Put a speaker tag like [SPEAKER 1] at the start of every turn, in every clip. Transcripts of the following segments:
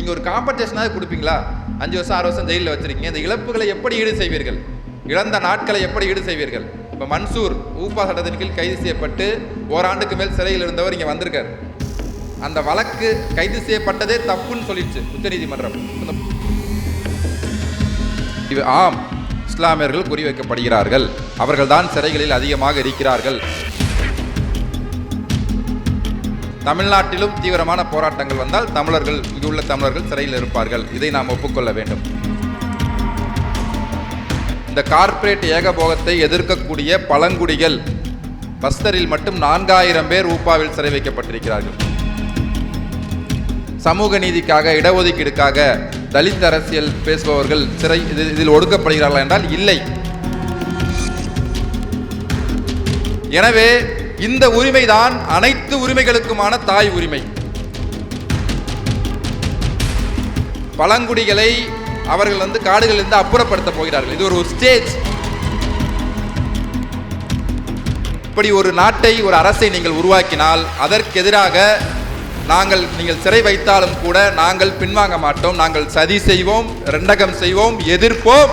[SPEAKER 1] நீங்கள் ஒரு காம்பன்சேஷனாவது கொடுப்பீங்களா? அஞ்சு வருஷம் ஆறு வருஷம் ஜெயிலில் வச்சுருக்கீங்க. இந்த இழப்புகளை எப்படி ஈடு செய்வீர்கள்? இழந்த நாட்களை எப்படி ஈடு செய்வீர்கள்? இப்போ மன்சூர் ஊப்பா சட்டத்தின் கீழ் கைது செய்யப்பட்டு ஓராண்டுக்கு மேல் சிறையில் இருந்தவர் இங்கே வந்திருக்கார். அந்த வழக்கு கைது செய்யப்பட்டதே தப்புன்னு சொல்லிடுச்சு உச்சநீதிமன்றம். இது ஆம் இஸ்லாமியர்கள் குறிவைக்கப்படுகிறார்கள். அவர்கள்தான் சிறைகளில் அதிகமாக இருக்கிறார்கள். தமிழ்நாட்டிலும் தீவிரமான போராட்டங்கள் வந்தால் தமிழர்கள் இங்குள்ள தமிழர்கள் சிறையில் இருப்பார்கள். இதை நாம் ஒப்புக்கொள்ள வேண்டும். இந்த கார்ப்பரேட் ஏகபோகத்தை எதிர்க்கக்கூடிய பழங்குடிகள் பஸ்தரில் மட்டும் நான்காயிரம் பேர் ஊப்பாவில் சிறை வைக்கப்பட்டிருக்கிறார்கள். சமூக நீதிக்காக இடஒதுக்கீடுக்காக தலித் அரசியல் பேசுபவர்கள் சிறை இதில் ஒடுக்கப்படுகிறார்கள் என்றால் இல்லை. எனவே இந்த உரிமைதான் அனைத்து உரிமைகளுக்குமான தாய் உரிமை. பழங்குடிகளை அவர்கள் வந்து காடுகளிலிருந்து அப்புறப்படுத்த போகிறார்கள். இது ஒரு ஸ்டேஜ் இப்படி ஒரு நாட்டை ஒரு அரசை நீங்கள் உருவாக்கினால் அதற்கு எதிராக நாங்கள் நீங்கள் சிறை வைத்தாலும் கூட நாங்கள் பின்வாங்க மாட்டோம். நாங்கள் சதி செய்வோம் ரெண்டகம் செய்வோம் எதிர்ப்போம்.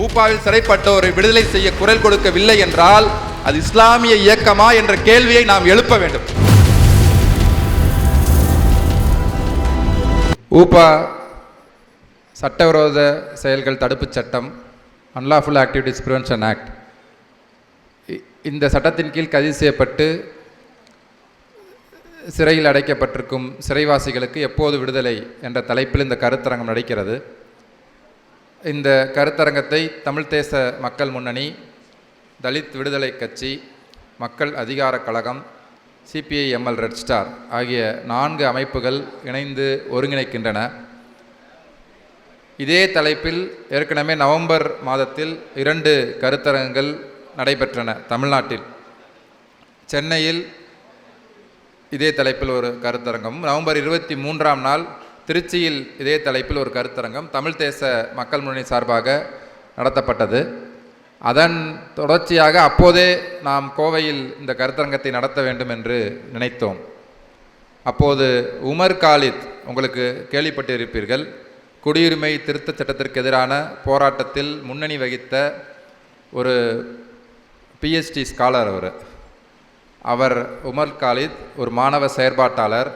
[SPEAKER 1] ஊப்பாவில் சிறைப்பட்டோரை விடுதலை செய்ய குரல் கொடுக்கவில்லை என்றால் அது இஸ்லாமிய இயக்கமா என்ற கேள்வியை நாம் எழுப்ப வேண்டும். ஊப்பா சட்டவிரோத செயல்கள் தடுப்புச் சட்டம் அன்லாஃபுல் ஆக்டிவிட்டிஸ் ப்ரிவென்ஷன் ஆக்ட் இந்த சட்டத்தின் கீழ் கைது செய்யப்பட்டு சிறையில் அடைக்கப்பட்டிருக்கும் சிறைவாசிகளுக்கு எப்போது விடுதலை என்ற தலைப்பில் இந்த கருத்தரங்கம் நடக்கிறது இந்த கருத்தரங்கத்தை தமிழ் தேச மக்கள் முன்னணி தலித் விடுதலை கட்சி மக்கள் அதிகார கழகம் சிபிஐ எம்எல் ரெட் ஸ்டார் ஆகிய நான்கு அமைப்புகள் இணைந்து ஒருங்கிணைக்கின்றன. இதே தலைப்பில் ஏற்கனவே நவம்பர் மாதத்தில் இரண்டு கருத்தரங்கங்கள் நடைபெற்றன தமிழ்நாட்டில். சென்னையில் இதே தலைப்பில் ஒரு கருத்தரங்கம். நவம்பர் இருபத்தி மூன்றாம் நாள் திருச்சியில் இதே தலைப்பில் ஒரு கருத்தரங்கம் தமிழ் தேச மக்கள் முன்னணி சார்பாக நடத்தப்பட்டது. அதன் தொடர்ச்சியாக அப்போதே நாம் கோவையில் இந்த கருத்தரங்கத்தை நடத்த வேண்டும் என்று நினைத்தோம். அப்போது உமர் காலித் உங்களுக்கு கேள்விப்பட்டிருப்பீர்கள் குடியுரிமை திருத்தச் சட்டத்திற்கு எதிரான போராட்டத்தில் முன்னணி வகித்த ஒரு பிஎச்டி ஸ்காலர் அவர். அவர் உமர் காலித் ஒரு மாணவ செயற்பாட்டாளர்.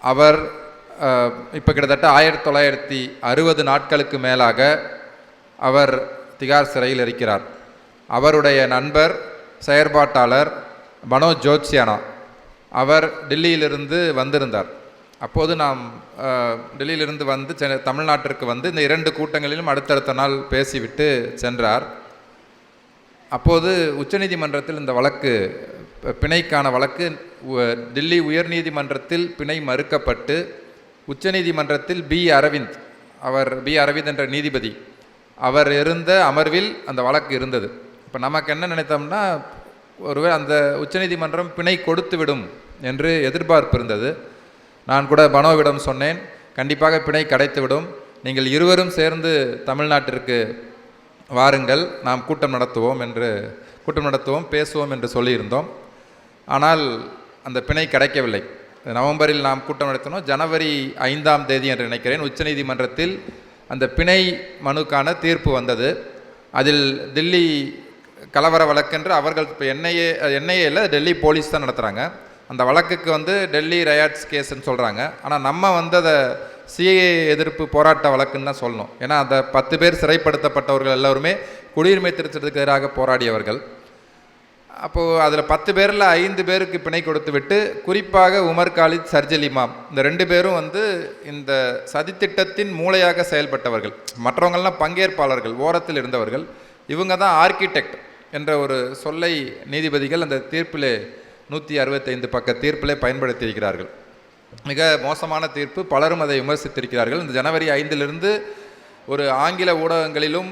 [SPEAKER 1] அவர் இப்போ கிட்டத்தட்ட ஆயிரத்தி தொள்ளாயிரத்தி அறுபது நாட்களுக்கு மேலாக அவர் திகார் சிறையில் இருக்கிறார். அவருடைய நண்பர் செயற்பாட்டாளர் மனோஜ் ஜோத்சியானா அவர் டெல்லியிலிருந்து வந்திருந்தார். அப்போது நாம் டெல்லியிலிருந்து வந்து சென்னை தமிழ்நாட்டிற்கு வந்து இந்த இரண்டு கூட்டங்களிலும் அடுத்தடுத்த நாள் பேசிவிட்டு சென்றார். அப்போது உச்சநீதிமன்றத்தில் இந்த வழக்கு பிணைக்கான வழக்கு உ- டில்லி உயர்நீதிமன்றத்தில் பிணை மறுக்கப்பட்டு உச்சநீதிமன்றத்தில் பி. அரவிந்த். அவர் பி. அரவிந்த் என்ற நீதிபதி. அவர் இருந்த அமர்வில் அந்த வழக்கு இருந்தது. இப்போ நமக்கு என்ன நினைத்தோம்னா ஒருவேளை அந்த உச்சநீதிமன்றம் பிணை கொடுத்து விடும் என்று எதிர்பார்ப்பு இருந்தது. நான் கூட பனோவிடம் சொன்னேன் கண்டிப்பாக பிணை கிடைத்துவிடும். நீங்கள் இருவரும் சேர்ந்து தமிழ்நாட்டிற்கு வாருங்கள். நாம் கூட்டம் நடத்துவோம் என்று கூட்டம் நடத்துவோம் பேசுவோம் என்று சொல்லியிருந்தோம். ஆனால் அந்த பிணை கிடைக்கவில்லை. நவம்பரில் நாம் கூட்டம் நடத்தினோம். ஜனவரி ஐந்தாம் தேதி என்று நினைக்கிறேன். உச்சநீதிமன்றத்தில் அந்த பிணை மனுக்கான தீர்ப்பு வந்தது. அதில் டெல்லி கலவர வழக்கென்று அவர்கள் இப்போ என்ஐஏ என்ஐஏ இல்லை டெல்லி போலீஸ் தான் நடத்துகிறாங்க அந்த வழக்குக்கு வந்து டெல்லி ரயாட்ஸ் கேஸ்ன்னு சொல்கிறாங்க ஆனால் நம்ம வந்து அதை சிஏ எதிர்ப்பு போராட்ட வழக்குன்னு தான் சொல்லணும். ஏன்னா அந்த பத்து பேர் சிறைப்படுத்தப்பட்டவர்கள் எல்லாருமே குடியுரிமை திருச்சத்துக்கு எதிராக போராடியவர்கள். அப்போது அதில் பத்து பேரில் ஐந்து பேருக்கு பிணை கொடுத்து விட்டு குறிப்பாக உமர் காலித் சர்ஜல் இமாம் இந்த ரெண்டு பேரும் வந்து இந்த சதித்திட்டத்தின் மூளையாக செயல்பட்டவர்கள். மற்றவங்கள்லாம் பங்கேற்பாளர்கள் ஓரத்தில் இருந்தவர்கள். இவங்க தான் ஆர்கிடெக்ட் என்ற ஒரு சொல்லை நீதிபதிகள் அந்த தீர்ப்பிலே நூற்றி அறுபத்தைந்து பக்க தீர்ப்பிலே பயன்படுத்தியிருக்கிறார்கள். மிக மோசமான தீர்ப்பு. பலரும் அதை விமர்சித்திருக்கிறார்கள். இந்த ஜனவரி ஐந்திலிருந்து ஒரு ஆங்கில ஊடகங்களிலும்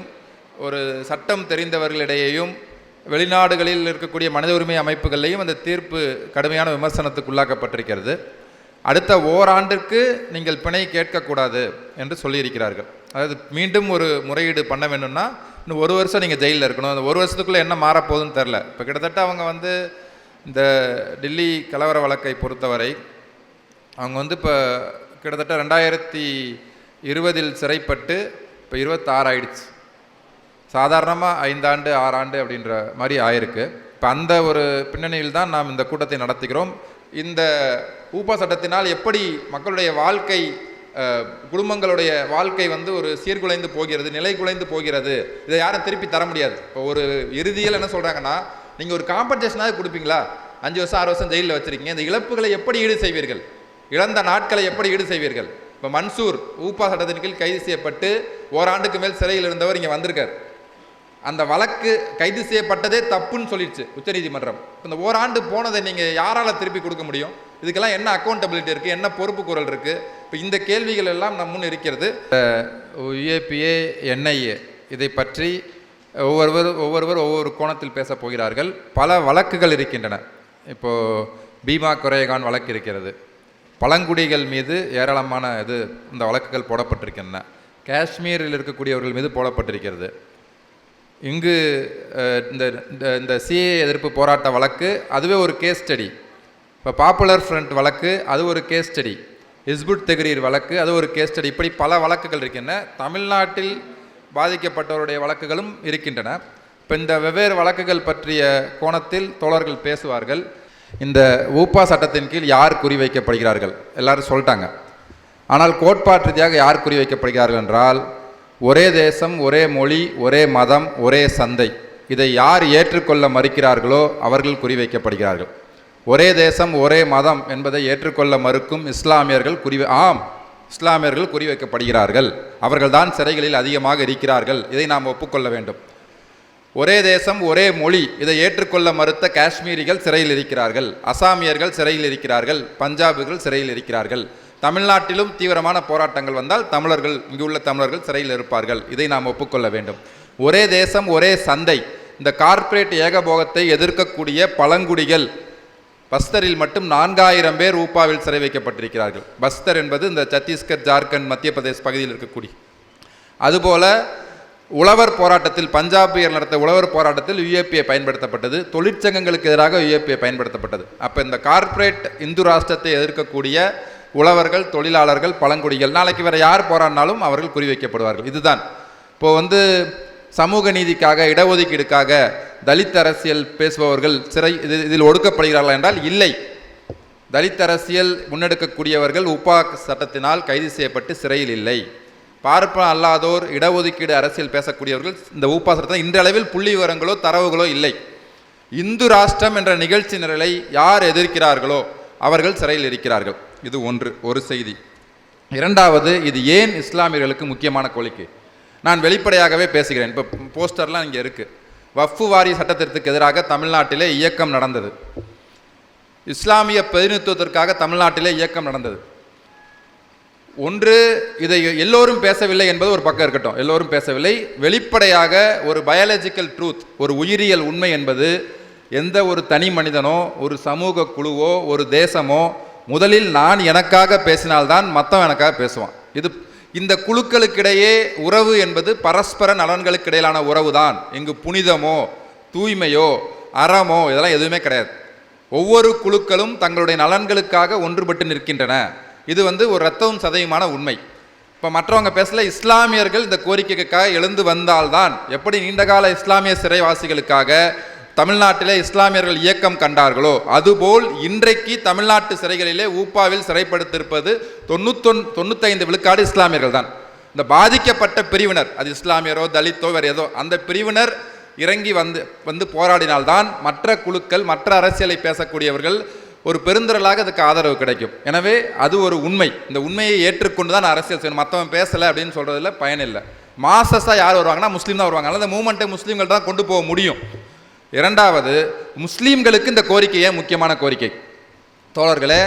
[SPEAKER 1] ஒரு சட்டம் தெரிந்தவர்களிடையேயும் வெளிநாடுகளில் இருக்கக்கூடிய மனித உரிமை அமைப்புகள்லையும் அந்த தீர்ப்பு கடுமையான விமர்சனத்துக்கு உள்ளாக்கப்பட்டிருக்கிறது. அடுத்த ஓராண்டிற்கு நீங்கள் பிணை கேட்கக்கூடாது என்று சொல்லியிருக்கிறார்கள். அதாவது மீண்டும் ஒரு முறையீடு பண்ண வேணும்னா இன்னும் ஒரு வருஷம் நீங்கள் ஜெயிலில் இருக்கணும். அந்த ஒரு வருஷத்துக்குள்ளே என்ன மாறப்போகுதுன்னு தெரில இப்போ கிட்டத்தட்ட அவங்க வந்து இந்த டெல்லி கலவர வழக்கை பொறுத்தவரை அவங்க வந்து இப்போ கிட்டத்தட்ட ரெண்டாயிரத்தி இருபதில் சிறைப்பட்டு இப்போ இருபத்தாறு ஆயிடுச்சு. சாதாரணமாக ஐந்தாண்டு ஆறாண்டு அப்படின்ற மாதிரி ஆயிருக்கு. இப்போ அந்த ஒரு பின்னணியில் தான் நாம் இந்த கூட்டத்தை நடத்துகிறோம். இந்த ஊப்பா சட்டத்தினால் எப்படி மக்களுடைய வாழ்க்கை குடும்பங்களுடைய வாழ்க்கை வந்து ஒரு சீர்குலைந்து போகிறது நிலை குலைந்து போகிறது இதை யாரும் திருப்பி தர முடியாது. இப்போ ஒரு இறுதியில் என்ன சொல்கிறாங்கன்னா நீங்கள் ஒரு காம்பன்சேஷனாக கொடுப்பீங்களா? அஞ்சு வருஷம் ஆறு வருஷம் ஜெயிலில் வச்சிருக்கீங்க. இந்த இழப்புகளை எப்படி ஈடு செய்வீர்கள்? இழந்த நாட்களை எப்படி ஈடு செய்வீர்கள்? இப்போ மன்சூர் ஊப்பா சட்டத்தின் கீழ் கைது செய்யப்பட்டு ஓராண்டுக்கு மேல் சிறையில் இருந்தவர் இங்கே வந்திருக்கார். அந்த வழக்கு கைது செய்யப்பட்டதே தப்புன்னு சொல்லிடுச்சு உச்சநீதிமன்றம். இந்த ஓராண்டு போனதை நீங்கள் யாரால் திருப்பி கொடுக்க முடியும்? இதுக்கெல்லாம் என்ன அக்கௌண்டபிலிட்டி இருக்குது என்ன பொறுப்பு குரல் இருக்குது இப்போ இந்த கேள்விகள் எல்லாம் நம் முன் இருக்கிறது. யுஏபிஏ என்ஐஏ இதை பற்றி ஒவ்வொருவர் ஒவ்வொருவர் ஒவ்வொரு கோணத்தில் பேசப் போகிறார்கள். பல வழக்குகள் இருக்கின்றன. இப்போது பீமா குறையகான் வழக்கு இருக்கிறது. பழங்குடிகள் மீது ஏராளமான இது இந்த வழக்குகள் போடப்பட்டிருக்கின்றன. காஷ்மீரில் இருக்கக்கூடியவர்கள் மீது போடப்பட்டிருக்கிறது. இங்கு இந்த இந்த- இந்த சிஏ எதிர்ப்பு போராட்ட வழக்கு அதுவே ஒரு கேஸ் ஸ்டடி இப்போ பாப்புலர் ஃப்ரண்ட் வழக்கு அது ஒரு கேஸ் ஸ்டடி ஹிஸ்புட் தெஹ்ரீர் வழக்கு அது ஒரு கேஸ் ஸ்டடி இப்படி பல வழக்குகள் இருக்கின்றன. தமிழ்நாட்டில் பாதிக்கப்பட்டவருடைய வழக்குகளும் இருக்கின்றன. இப்போ இந்த வெவ்வேறு வழக்குகள் பற்றிய கோணத்தில் தோழர்கள் பேசுவார்கள். இந்த ஊப்பா சட்டத்தின் கீழ் யார் குறிவைக்கப்படுகிறார்கள் எல்லாரும் சொல்லிட்டாங்க. ஆனால் கோட்பாட்டு ரீதியாக யார் குறிவைக்கப்படுகிறார்கள் என்றால் ஒரே தேசம் ஒரே மொழி ஒரே மதம் ஒரே சந்தை. இதை யார் ஏற்றுக்கொள்ள மறுக்கிறார்களோ அவர்கள் குறிவைக்கப்படுகிறார்கள் ஒரே தேசம் ஒரே மதம் என்பதை ஏற்றுக்கொள்ள மறுக்கும் இஸ்லாமியர்கள் குறி ஆம் இஸ்லாமியர்கள் குறிவைக்கப்படுகிறார்கள் அவர்கள்தான் சிறைகளில் அதிகமாக இருக்கிறார்கள். இதை நாம் ஒப்புக்கொள்ள வேண்டும். ஒரே தேசம் ஒரே மொழி இதை ஏற்றுக்கொள்ள மறுத்த காஷ்மீரிகள் சிறையில் இருக்கிறார்கள். அசாமியர்கள் சிறையில் இருக்கிறார்கள். பஞ்சாபிகள் சிறையில் இருக்கிறார்கள். தமிழ்நாட்டிலும் தீவிரமான போராட்டங்கள் வந்தால் தமிழர்கள் இங்குள்ள தமிழர்கள் சிறையில் இருப்பார்கள். இதை நாம் ஒப்புக்கொள்ள வேண்டும். ஒரே தேசம் ஒரே சந்தை. இந்த கார்ப்பரேட் ஏகபோகத்தை எதிர்க்கக்கூடிய பழங்குடிகள் பஸ்தரில் மட்டும் நான்காயிரம் பேர் ஊப்பாவில் சிறை வைக்கப்பட்டிருக்கிறார்கள். பஸ்தர் என்பது இந்த சத்தீஸ்கர் ஜார்க்கண்ட் மத்திய பிரதேஷ் பகுதியில் இருக்கக்கூடிய. அதுபோல உழவர் போராட்டத்தில் பஞ்சாபியர் நடத்த உழவர் போராட்டத்தில் யுஏபிஐ பயன்படுத்தப்பட்டது. தொழிற்சங்கங்களுக்கு எதிராக யுஏபிஐ பயன்படுத்தப்பட்டது. அப்போ இந்த கார்ப்பரேட் இந்து ராஷ்டிரத்தை எதிர்க்கக்கூடிய உழவர்கள் தொழிலாளர்கள் பழங்குடிகள். நாளைக்கு வேறு யார் போராடினாலும் அவர்கள் குறிவைக்கப்படுவார்கள் இதுதான். இப்போது வந்து சமூக நீதிக்காக இடஒதுக்கீடுக்காக தலித் அரசியல் பேசுபவர்கள் சிறை இது இதில் ஒடுக்கப்படுகிறார்கள் என்றால் இல்லை. தலித் அரசியல் முன்னெடுக்கக்கூடியவர்கள் உப்பா சட்டத்தினால் கைது செய்யப்பட்டு சிறையில் இல்லை. பார்ப்பன அல்லாதோர் இடஒதுக்கீடு அரசியல் பேசக்கூடியவர்கள் இந்த உப்பா சட்டத்தில் இன்றளவில் புள்ளி விவரங்களோ தரவுகளோ இல்லை. இந்து ராஷ்டிரம் என்ற நிகழ்ச்சி நிரலை யார் எதிர்க்கிறார்களோ அவர்கள் சிறையில் இருக்கிறார்கள். இது ஒன்று ஒரு செய்தி. இரண்டாவது இது ஏன் இஸ்லாமியர்களுக்கு முக்கியமான கோரிக்கை? நான் வெளிப்படையாகவே பேசுகிறேன். இப்போ போஸ்டர்லாம் இங்கே இருக்குது வஃபு வாரி சட்டத்திற்கு எதிராக தமிழ்நாட்டிலே இயக்கம் நடந்தது. இஸ்லாமிய பிரதிநிதித்துவத்திற்காக தமிழ்நாட்டிலே இயக்கம் நடந்தது. ஒன்று இதை எல்லோரும் பேசவில்லை என்பது ஒரு பக்கம் இருக்கட்டும். எல்லோரும் பேசவில்லை. வெளிப்படையாக ஒரு பயாலஜிக்கல் ட்ரூத் ஒரு உயிரியல் உண்மை என்பது எந்த ஒரு தனி மனிதனோ ஒரு சமூக குழுவோ ஒரு தேசமோ முதலில் நான் எனக்காக பேசினால்தான் மற்றவன் எனக்காக பேசுவான். இது இந்த குழுக்களுக்கிடையே உறவு என்பது பரஸ்பர நலன்களுக்கு இடையிலான உறவு தான் இங்கு புனிதமோ தூய்மையோ அறமோ இதெல்லாம் எதுவுமே கிடையாது. ஒவ்வொரு குழுக்களும் தங்களுடைய நலன்களுக்காக ஒன்றுபட்டு நிற்கின்றன. இது வந்து ஒரு இரத்தமும் சதையுமான உண்மை. இப்போ மற்றவங்க பேசல இஸ்லாமியர்கள் இந்த கோரிக்கைக்காக எழுந்து வந்தால்தான் எப்படி நீண்டகால இஸ்லாமிய சிறைவாசிகளுக்காக தமிழ்நாட்டிலே இஸ்லாமியர்கள் இயக்கம் கண்டார்களோ? அதுபோல் இன்றைக்கு தமிழ்நாட்டு சிறைகளிலே ஊப்பாவில் சிறைப்படுத்திருப்பது தொண்ணூத்தொன் தொண்ணூத்தைந்து விழுக்காடு இஸ்லாமியர்கள் தான். இந்த பாதிக்கப்பட்ட பிரிவினர் அது இஸ்லாமியரோ தலித்தோ வேறு ஏதோ அந்த பிரிவினர் இறங்கி வந்து வந்து போராடினால்தான் மற்ற குழுக்கள் மற்ற அரசியலை பேசக்கூடியவர்கள் ஒரு பெருந்திரளாக அதுக்கு ஆதரவு கிடைக்கும். எனவே அது ஒரு உண்மை. இந்த உண்மையை ஏற்றுக்கொண்டு தான் அரசியல் செய்யணும். மற்றவன் பேசலை அப்படின்னு சொல்கிறதுல பயனில்லை. மாசஸாக யார் வருவாங்கன்னா முஸ்லீம் தான் வருவாங்க. அதனால் அந்த மூமெண்ட்டை முஸ்லீம்கள் தான் கொண்டு போக முடியும். இரண்டாவது முஸ்லீம்களுக்கு இந்த கோரிக்கையே முக்கியமான கோரிக்கை. தோழர்களே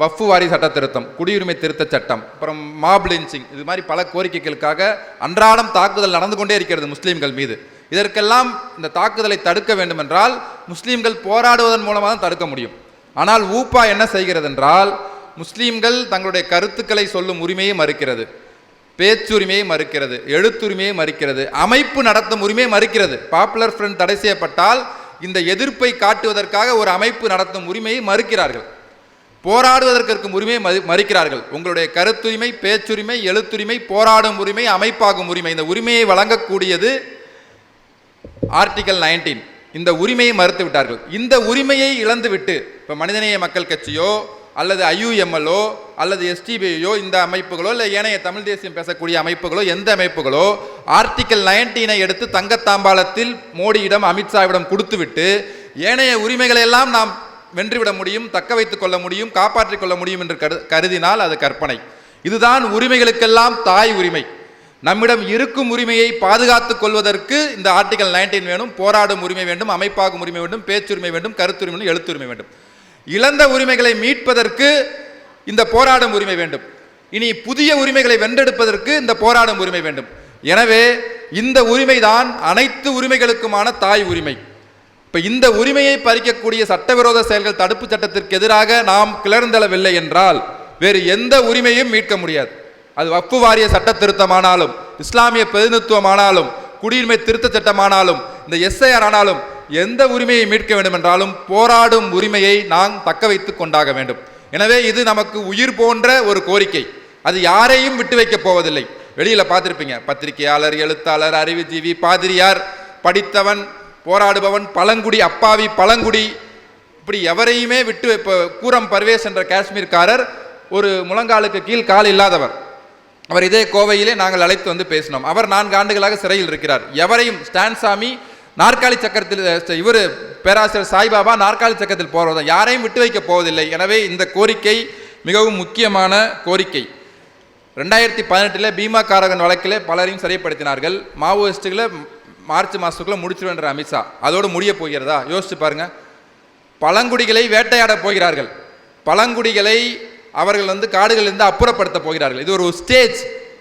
[SPEAKER 1] வஃபு வாரி சட்ட திருத்தம் குடியுரிமை திருத்த சட்டம் அப்புறம் மாப் லிஞ்சிங் இது மாதிரி பல கோரிக்கைகளுக்காக அன்றாடம் தாக்குதல் நடந்து கொண்டே இருக்கிறது முஸ்லீம்கள் மீது. இதற்கெல்லாம் இந்த தாக்குதலை தடுக்க வேண்டுமென்றால் முஸ்லீம்கள் போராடுவதன் மூலமாக தான் தடுக்க முடியும். ஆனால் ஊப்பா என்ன செய்கிறது என்றால் முஸ்லீம்கள் தங்களுடைய கருத்துக்களை சொல்லும் உரிமையை மறுக்கிறது. பேச்சுரிமையை மறுக்கிறது எழுத்துரிமையை மறுக்கிறது அமைப்பு நடத்தும் உரிமையை மறுக்கிறது. பாப்புலர் ஃப்ரண்ட் தடை செய்யப்பட்டால் இந்த எதிர்ப்பை காட்டுவதற்காக ஒரு அமைப்பு நடத்தும் உரிமையை மறுக்கிறார்கள். போராடுவதற்கு இருக்கும் உரிமையை மறு- மறுக்கிறார்கள். உங்களுடைய கருத்துரிமை பேச்சுரிமை எழுத்துரிமை போராடும் உரிமை அமைப்பாகும் உரிமை இந்த உரிமையை வழங்கக்கூடியது ஆர்டிகல் 19 இந்த உரிமையை மறுத்து விட்டார்கள். இந்த உரிமையை இழந்துவிட்டு இப்போ மனிதநேய மக்கள் கட்சியோ அல்லது ஐயுஎம்எல்ஓ அல்லது எஸ்டிபிஐயோ இந்த அமைப்புகளோ இல்லை ஏனைய தமிழ் தேசியம் பேசக்கூடிய அமைப்புகளோ எந்த அமைப்புகளோ ஆர்டிக்கல் நைன்டீனை எடுத்து தங்கத்தாம்பாளத்தில் மோடியிடம் அமித்ஷாவிடம் கொடுத்துவிட்டு ஏனைய உரிமைகளை எல்லாம் நாம் வென்றுவிட முடியும் தக்க வைத்துக் கொள்ள முடியும் காப்பாற்றிக் கொள்ள முடியும் என்று கரு கருதினால் அது கற்பனை. இதுதான் உரிமைகளுக்கெல்லாம் தாய் உரிமை. நம்மிடம் இருக்கும் உரிமையை பாதுகாத்துக் கொள்வதற்கு இந்த ஆர்டிகல் 19 வேணும் போராடும் உரிமை வேண்டும் அமைப்பாகும் உரிமை வேண்டும் பேச்சுரிமை வேண்டும் கருத்துரிமை வேண்டும் எழுத்துரிமை வேண்டும். இழந்த உரிமைகளை மீட்பதற்கு இந்த போராடும் உரிமை வேண்டும். இனி புதிய உரிமைகளை வென்றெடுப்பதற்கு இந்த போராடும் உரிமை வேண்டும். எனவே இந்த உரிமைதான் அனைத்து உரிமைகளுக்குமான தாய் உரிமை. இப்போ இந்த உரிமையை பறிக்கக்கூடிய சட்டவிரோத செயல்கள் தடுப்பு சட்டத்திற்கு எதிராக நாம் கிளர்ந்தளவில்லை என்றால் வேறு எந்த உரிமையும் மீட்க முடியாது. அது வப்பு வாரிய சட்ட திருத்தமானாலும் இஸ்லாமிய பிரதிநிதித்துவமானாலும் குடியுரிமை திருத்த சட்டமானாலும் இந்த எஸ்ஐஆர் ஆனாலும் எந்த உரிமையை மீட்க வேண்டும் என்றாலும் போராடும் உரிமையை நாம் தக்க வைத்து கொண்டாக வேண்டும். எனவே இது நமக்கு உயிர் போன்ற ஒரு கோரிக்கை. அது யாரையும் விட்டு வைக்கப் போவதில்லை. வெளியில் பார்த்துருப்பீங்க. பத்திரிகையாளர் எழுத்தாளர் அறிவுஜீவி பாதிரியார் படித்தவன் போராடுபவன் பழங்குடி அப்பாவி பழங்குடி இப்படி எவரையுமே விட்டு இப்போ கூரம் பர்வேஸ் என்ற காஷ்மீர்காரர் ஒரு முழங்காலுக்கு கீழ் கால் இல்லாதவர். அவர் இதே கோவையிலே நாங்கள் அழைத்து வந்து பேசினோம். அவர் நான்கு ஆண்டுகளாக சிறையில் இருக்கிறார். எவரையும் ஸ்டான்சாமி நாற்காலி சக்கரத்தில் இவர் பேராசிரியர் சாய்பாபா நாற்காலி சக்கரத்தில் போகிறதா யாரையும் விட்டு வைக்க போவதில்லை. எனவே இந்த கோரிக்கை மிகவும் முக்கியமான கோரிக்கை. ரெண்டாயிரத்தி பதினெட்டில் பீமா காரகன் வழக்கில் பலரையும் சிறைப்படுத்தினார்கள். மாவோயிஸ்ட்டுகளை மார்ச் மாதத்துக்குள்ளே முடிச்சிருவேன்ற அமித்ஷா. அதோடு முடிய போகிறதா? யோசிச்சு பாருங்க. பழங்குடிகளை வேட்டையாட போகிறார்கள். பழங்குடிகளை அவர்கள் வந்து காடுகளிலிருந்து அப்புறப்படுத்த போகிறார்கள். இது ஒரு ஸ்டேஜ்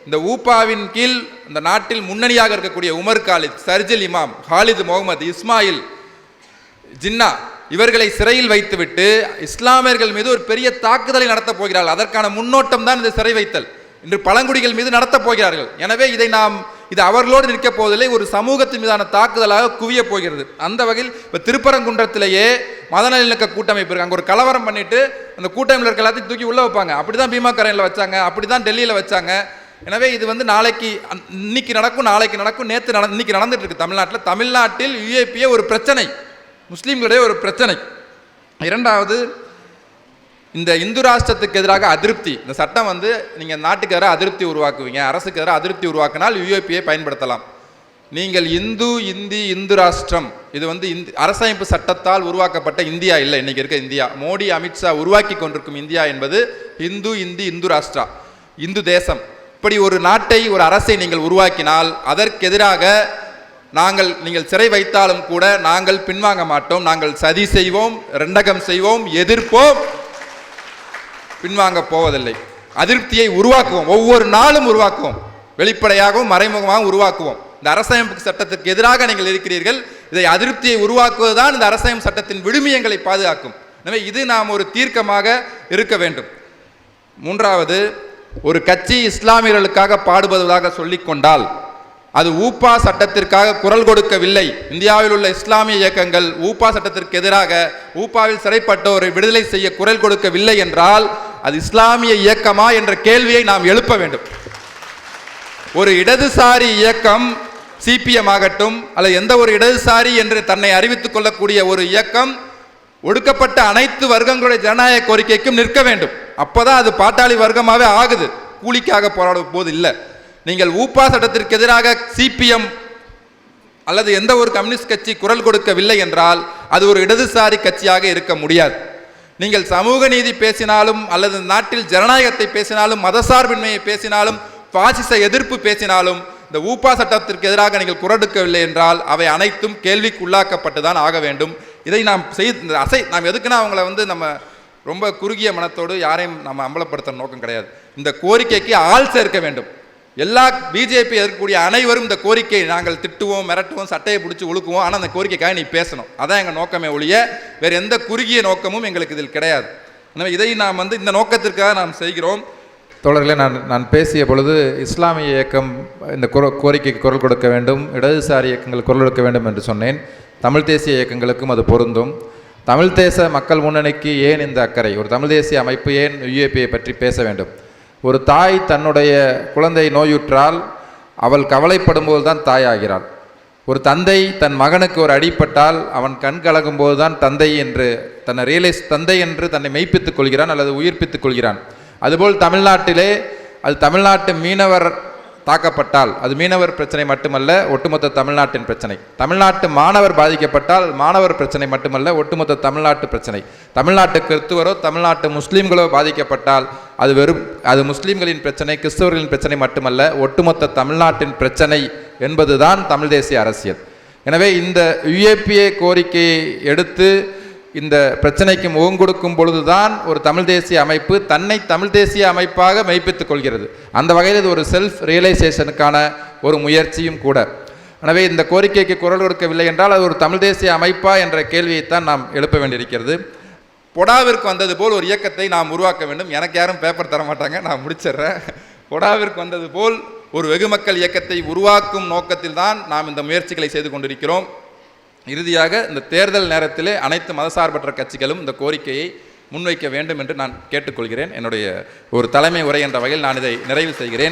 [SPEAKER 1] இந்த ஊப்பாவின் கீழ் இந்த நாட்டில் முன்னணியாக இருக்கக்கூடிய உமர் காலித் சர்ஜில் இமாம் ஹாலித் முகமது இஸ்மாயில் ஜின்னா இவர்களை சிறையில் வைத்துவிட்டு இஸ்லாமியர்கள் மீது ஒரு பெரிய தாக்குதலை நடத்தப் போகிறார்கள். அதற்கான முன்னோட்டம் தான் இந்த சிறை வைத்தல். இன்று பழங்குடிகள் மீது நடத்தப் போகிறார்கள். எனவே இதை நாம் இது அவர்களோடு நிற்கப் போவதில்லை ஒரு சமூகத்தின் மீதான தாக்குதலாக குவியப் போகிறது. அந்த வகையில் இப்போ திருப்பரங்குன்றத்திலேயே மதநலக்க கூட்டமைப்பு இருக்குது அங்கே ஒரு கலவரம் பண்ணிட்டு அந்த கூட்டமைப்பில் இருக்க எல்லாத்தையும் தூக்கி உள்ளே வைப்பாங்க. அப்படி தான் பீமா கரையில் வச்சாங்க. அப்படி தான் டெல்லியில் வச்சாங்க. எனவே இது வந்து நாளைக்கு இன்னைக்கு நடக்கும் நாளைக்கு நடக்கும் நேற்று நட இன்னைக்கு நடந்துட்டு இருக்கு தமிழ்நாட்டில். தமிழ்நாட்டில் யூஏபியே ஒரு பிரச்சனை. முஸ்லீம்களுடைய ஒரு பிரச்சனை. இரண்டாவது இந்த இந்து ராஷ்டிரத்துக்கு எதிராக அதிருப்தி. இந்த சட்டம் வந்து நீங்கள் நாட்டுக்கு எதிராக அதிருப்தி உருவாக்குவீங்க அரசுக்கு எதிராக அதிருப்தி உருவாக்கினால் யுஏபியை பயன்படுத்தலாம். நீங்கள் இந்து இந்தி இந்து ராஷ்டிரம் இது வந்து இந்தி அரசமைப்பு சட்டத்தால் உருவாக்கப்பட்ட இந்தியா இல்லை இன்னைக்கு இருக்க இந்தியா. மோடி அமித்ஷா உருவாக்கி கொண்டிருக்கும் இந்தியா என்பது இந்து இந்தி இந்து ராஷ்டிரா. இந்து தேசம். இப்படி ஒரு நாட்டை ஒரு அரசை நீங்கள் உருவாக்கினால் அதற்கெதிராக நாங்கள் நீங்கள் சிறை வைத்தாலும் கூட நாங்கள் பின்வாங்க மாட்டோம். நாங்கள் சதி செய்வோம் ரெண்டகம் செய்வோம் எதிர்ப்போம். பின்வாங்க போவதில்லை. அதிருப்தியை உருவாக்குவோம். ஒவ்வொரு நாளும் உருவாக்குவோம். வெளிப்படையாகவும் மறைமுகமாகவும் உருவாக்குவோம். இந்த அரசமைப்பு சட்டத்திற்கு எதிராக நீங்கள் இருக்கிறீர்கள். இதை அதிருப்தியை உருவாக்குவதுதான் இந்த அரசமைப்பு சட்டத்தின் விழுமியங்களை பாதுகாக்கும். எனவே இது நாம் ஒரு தீர்க்கமாக இருக்க வேண்டும். மூன்றாவது ஒரு கட்சி இஸ்லாமியர்களுக்காக பாடுபடுவதாக சொல்லிக்கொண்டால் அது ஊப்பா சட்டத்திற்காக குரல் கொடுக்கவில்லை. இந்தியாவில் உள்ள இஸ்லாமிய இயக்கங்கள் ஊப்பா சட்டத்திற்கு எதிராக ஊப்பாவில் சிறைப்பட்டோரை விடுதலை செய்ய குரல் கொடுக்கவில்லை என்றால் அது இஸ்லாமிய இயக்கமா என்ற கேள்வியை நாம் எழுப்ப வேண்டும். ஒரு இடதுசாரி இயக்கம் சிபிஎம் ஆகட்டும் அல்லது எந்த ஒரு இடதுசாரி என்று தன்னை அறிவித்துக் கொள்ளக்கூடிய ஒரு இயக்கம் ஒடுக்கப்பட்ட அனைத்து வர்க்கங்களுடைய ஜனநாயக கோரிக்கைக்கும் நிற்க வேண்டும். அப்போதான் அது பாட்டாளி வர்க்கமாகவே ஆகுது. கூலிக்காக போராடும் போது இல்லை நீங்கள் ஊப்பா சட்டத்திற்கு எதிராக சிபிஎம் அல்லது எந்த ஒரு கம்யூனிஸ்ட் கட்சி குரல் கொடுக்கவில்லை என்றால் அது ஒரு இடதுசாரி கட்சியாக இருக்க முடியாது. நீங்கள் சமூக நீதி பேசினாலும் அல்லது நாட்டில் ஜனநாயகத்தை பேசினாலும் மதசார்பின்மையை பேசினாலும் பாசிச எதிர்ப்பு பேசினாலும் இந்த ஊப்பா சட்டத்திற்கு எதிராக நீங்கள் குரடுக்கவில்லை என்றால் அவை அனைத்தும் கேள்விக்குள்ளாக்கப்பட்டு தான் ஆக வேண்டும். இதை நாம் செய் அசை நாம் எதுக்குன்னா அவங்கள வந்து நம்ம ரொம்ப குறுகிய மனத்தோடு யாரையும் நம்ம அம்பலப்படுத்துகிற நோக்கம் கிடையாது. இந்த கோரிக்கைக்கு ஆள் சேர்க்க வேண்டும். எல்லா பிஜேபி இருக்கக்கூடிய அனைவரும் இந்த கோரிக்கையை நாங்கள் திட்டுவோம் மிரட்டுவோம் சட்டையை பிடிச்சி ஒழுக்குவோம் ஆனால் அந்த கோரிக்கைக்காக நீ பேசணும். அதான் எங்கள் நோக்கமே ஒழிய வேறு எந்த குறுகிய நோக்கமும் எங்களுக்கு இதில் கிடையாது. எனவே இதை நாம் வந்து இந்த நோக்கத்திற்காக நாம் செய்கிறோம். தோழர்களே நான் நான் பேசிய பொழுது இஸ்லாமிய இயக்கம் இந்த குர கோரிக்கைக்கு குரல் கொடுக்க வேண்டும் இடதுசாரி இயக்கங்கள் குரல் கொடுக்க வேண்டும் என்று சொன்னேன். தமிழ் தேசிய இயக்கங்களுக்கும் அது பொருந்தும். தமிழ் தேச மக்கள் முன்னணிக்கு ஏன் இந்த அக்கறை? ஒரு தமிழ் தேசிய அமைப்பு ஏன் யுஏபியை பற்றி பேச வேண்டும்? ஒரு தாய் தன்னுடைய குழந்தை நோயுற்றால் அவள் கவலைப்படும்போது தான் தாயாகிறாள் ஒரு தந்தை தன் மகனுக்கு ஒரு அடிப்பட்டால் அவன் கண் கலகும் போது தான் தந்தை என்று தன்னை ரியலைஸ் தந்தை என்று தன்னை மெய்ப்பித்துக் கொள்கிறான் அல்லது உயிர்ப்பித்துக் கொள்கிறான். அதுபோல் தமிழ்நாட்டிலே அது தமிழ்நாட்டு மீனவர் தாக்கப்பட்டால் அது மீனவர் பிரச்சனை மட்டுமல்ல ஒட்டுமொத்த தமிழ்நாட்டின் பிரச்சனை. தமிழ்நாட்டு மாணவர் பாதிக்கப்பட்டால் மாணவர் பிரச்சனை மட்டுமல்ல ஒட்டுமொத்த தமிழ்நாட்டு பிரச்சனை. தமிழ்நாட்டு கிறிஸ்துவரோ தமிழ்நாட்டு முஸ்லீம்களோ பாதிக்கப்பட்டால் அது வெறும் அது முஸ்லீம்களின் பிரச்சனை கிறிஸ்தவர்களின் பிரச்சனை மட்டுமல்ல ஒட்டுமொத்த தமிழ்நாட்டின் பிரச்சனை என்பதுதான் தமிழ் தேசிய அரசியல். எனவே இந்த யுஏபிஏ கோரிக்கையை எடுத்து இந்த பிரச்சனைக்கு முகம் கொடுக்கும் பொழுதுதான் ஒரு தமிழ் தேசிய அமைப்பு தன்னை தமிழ் தேசிய அமைப்பாக மெய்ப்பித்துக் கொள்கிறது. அந்த வகையில் இது ஒரு செல்ஃப் ரியலைசேஷனுக்கான ஒரு முயற்சியும் கூட. எனவே இந்த கோரிக்கைக்கு குரல் கொடுக்கவில்லை என்றால் அது ஒரு தமிழ் தேசிய அமைப்பா என்ற கேள்வியைத்தான் நாம் எழுப்ப வேண்டியிருக்கிறது. பொடாவிற்கு வந்தது போல் ஒரு இயக்கத்தை நாம் உருவாக்க வேண்டும். எனக்கு யாரும் பேப்பர் தர மாட்டாங்க நான் முடிச்சிடுறேன். பொடாவிற்கு வந்தது போல் ஒரு வெகுமக்கள் இயக்கத்தை உருவாக்கும் நோக்கத்தில் தான் நாம் இந்த முயற்சிகளை செய்து கொண்டிருக்கிறோம். இறுதியாக இந்த தேர்தல் நேரத்திலே அனைத்து மதசார்பற்ற கட்சிகளும் இந்த கோரிக்கையை முன்வைக்க வேண்டும் என்று நான் கேட்டுக்கொள்கிறேன். என்னுடைய ஒரு தலைமை உரை என்ற வகையில் நான் இதை நிறைவு செய்கிறேன்.